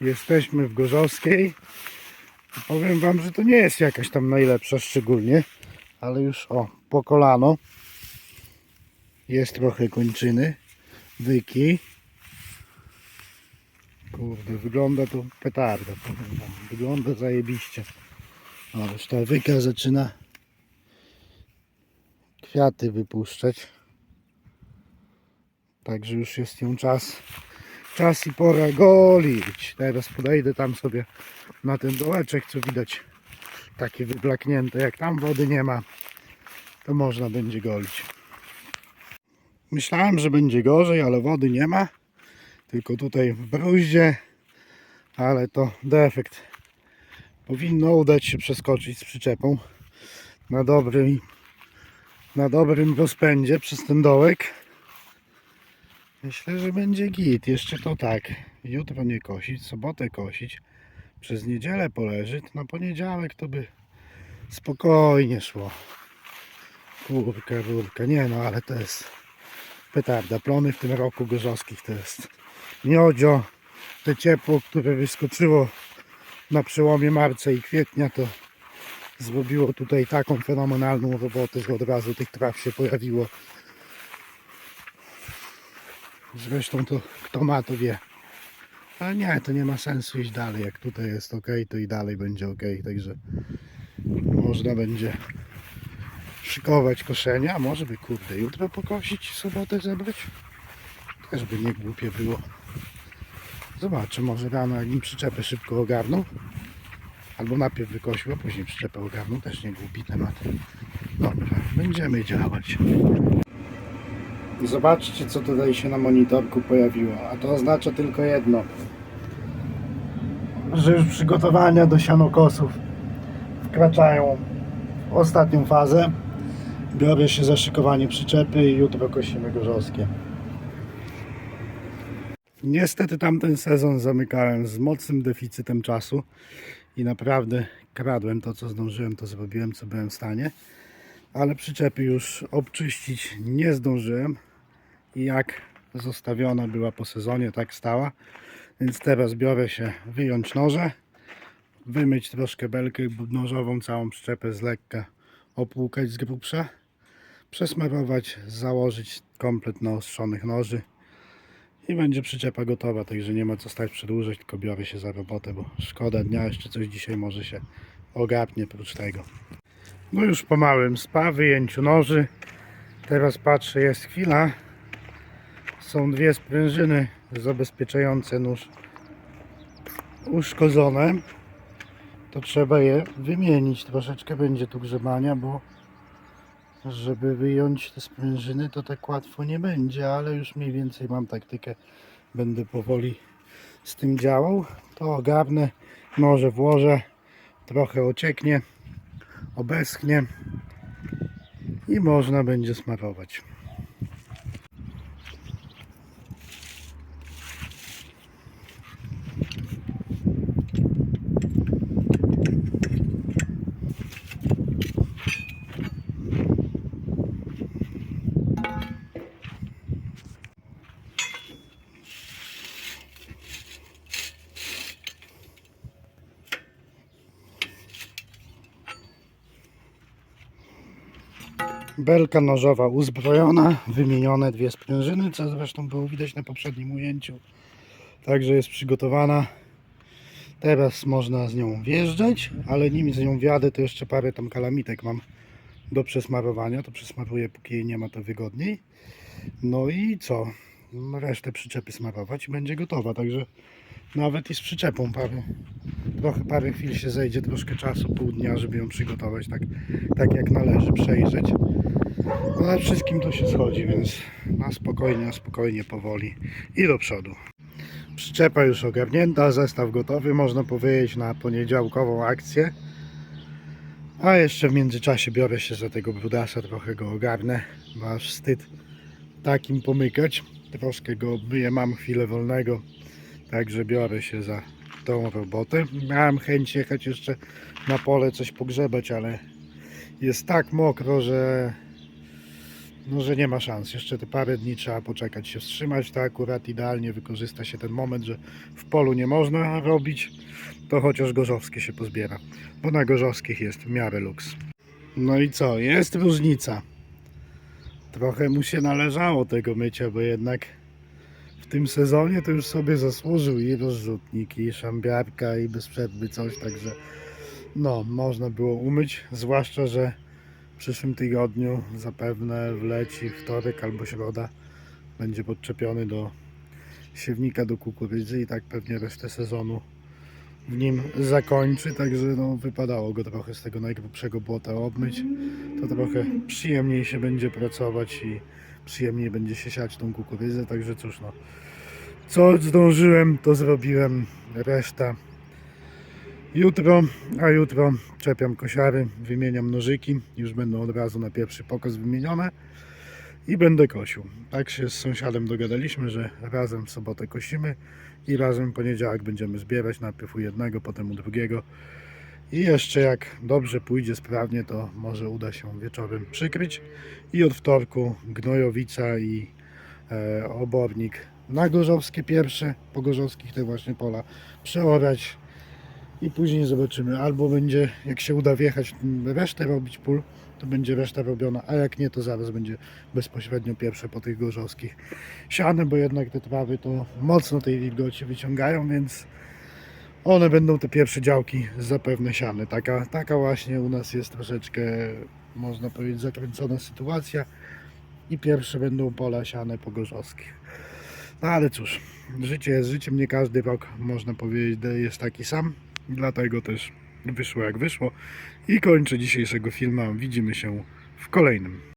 Jesteśmy w Gorzowskiej. Powiem wam, że to nie jest jakaś tam najlepsza szczególnie, ale już o, po kolano. Jest trochę kończyny, wyki. Kurde, wygląda to petarda, powiem wam. Wygląda zajebiście. O, już ta wyka zaczyna kwiaty wypuszczać. Także już jest ją czas, czas i pora golić. Teraz podejdę tam sobie na ten dołeczek, co widać takie wyblaknięte. Jak tam wody nie ma, to można będzie golić. Myślałem, że będzie gorzej, ale wody nie ma. Tylko tutaj w bruździe, ale to defekt. Powinno udać się przeskoczyć z przyczepą na dobrym, na dobrym rozpędzie przez ten dołek. Myślę, że będzie git. Jeszcze to tak. Jutro nie kosić, sobotę kosić. Przez niedzielę poleżeć. Na poniedziałek to by spokojnie szło. Kurka, rurka. Nie no, ale to jest petarda. Plony w tym roku gorzowskich to jest miodzio. Te ciepło, które wyskoczyło na przełomie marca i kwietnia to zrobiło tutaj taką fenomenalną robotę, że od razu tych traw się pojawiło. Zresztą to kto ma to wie. Ale nie, to nie ma sensu iść dalej. Jak tutaj jest ok, to i dalej będzie ok. Także można będzie szykować koszenia. Może by kurde jutro pokosić sobotę zebrać? Też by nie głupie było. Zobaczę, może rano mi przyczepę szybko ogarną. Albo najpierw wykosił, a później przyczepę ogarną. Też nie głupi temat. Dobra, będziemy działać. Zobaczcie, co tutaj się na monitorku pojawiło. A to oznacza tylko jedno. Że już przygotowania do sianokosów wkraczają w ostatnią fazę. Biorę się za szykowanie przyczepy i jutro kosimy gorzowskie. Niestety tamten sezon zamykałem z mocnym deficytem czasu i naprawdę kradłem to, co zdążyłem, to zrobiłem, co byłem w stanie. Ale przyczepy już obczyścić nie zdążyłem i jak zostawiona była po sezonie, tak stała. Więc teraz biorę się wyjąć noże, wymyć troszkę belkę nożową, całą przyczepę z lekka, opłukać z grubsza, przesmarować, założyć komplet naostrzonych noży i będzie przyczepa gotowa, także nie ma co stać przedłużać, tylko biorę się za robotę, bo szkoda dnia, jeszcze coś dzisiaj może się ogarnie prócz tego. No już po małym spa, wyjęciu noży. Teraz patrzę, jest chwila. Są dwie sprężyny zabezpieczające nóż uszkodzone. To trzeba je wymienić. Troszeczkę będzie tu grzebania, bo żeby wyjąć te sprężyny to tak łatwo nie będzie, ale już mniej więcej mam taktykę. Będę powoli z tym działał. To ogarnę, noże włożę, trochę ocieknie, obeschnie i można będzie smarować. Belka nożowa uzbrojona, wymienione dwie sprężyny, co zresztą było widać na poprzednim ujęciu. Także jest przygotowana. Teraz można z nią wjeżdżać, ale nim z nią wjadę, to jeszcze parę tam kalamitek mam do przesmarowania. To przesmaruję, póki jej nie ma, to wygodniej. No i co? Resztę przyczepy smarować i będzie gotowa. Także nawet i z przyczepą parę, trochę parę chwil się zejdzie, troszkę czasu, pół dnia, żeby ją przygotować tak, tak jak należy, przejrzeć. No ale wszystkim to się schodzi, więc na spokojnie, na spokojnie, powoli i do przodu. Przyczepa już ogarnięta, zestaw gotowy, można powiedzieć na poniedziałkową akcję. A jeszcze w międzyczasie biorę się za tego brudasa, trochę go ogarnę, bo aż wstyd takim pomykać. Troszkę go obmyję, mam chwilę wolnego, także biorę się za tą robotę. Miałem chęć jechać jeszcze na pole coś pogrzebać, ale jest tak mokro, że no, że nie ma szans. Jeszcze te parę dni trzeba poczekać, się wstrzymać. To akurat idealnie wykorzysta się ten moment, że w polu nie można robić, to chociaż gorzowskie się pozbiera. Bo na gorzowskich jest w miarę luks. No i co? Jest różnica. Trochę mu się należało tego mycia, bo jednak w tym sezonie to już sobie zasłużył i rozrzutnik, i szambiarka, i bez przerwy coś, także no, można było umyć, zwłaszcza, że w przyszłym tygodniu zapewne wleci wtorek albo środa będzie podczepiony do siewnika do kukurydzy i tak pewnie resztę sezonu w nim zakończy, także no, wypadało go trochę z tego najgrubszego błota obmyć, to trochę przyjemniej się będzie pracować i przyjemniej będzie się siać tą kukurydzę, także cóż no, co zdążyłem, to zrobiłem, reszta jutro, a jutro czepiam kosiary, wymieniam nożyki, już będą od razu na pierwszy pokaz wymienione i będę kosił. Tak się z sąsiadem dogadaliśmy, że razem w sobotę kosimy i razem w poniedziałek będziemy zbierać najpierw u jednego, potem u drugiego. I jeszcze jak dobrze pójdzie sprawnie, to może uda się wieczorem przykryć. I od wtorku gnojowica i e, obornik na gorzowskie pierwsze, po gorzowskich te właśnie pola przeorać. I później zobaczymy, albo będzie, jak się uda wjechać, resztę robić pól, to będzie reszta robiona, a jak nie, to zaraz będzie bezpośrednio pierwsze po tych gorzowskich siane, bo jednak te trawy to mocno tej wilgoci wyciągają, więc one będą te pierwsze działki zapewne siane. Taka, taka właśnie u nas jest troszeczkę, można powiedzieć, zakręcona sytuacja i pierwsze będą pola siane po gorzowskich. No ale cóż, życie jest życiem, nie każdy rok można powiedzieć jest taki sam, dlatego też wyszło jak wyszło i kończę dzisiejszego filmu, widzimy się w kolejnym.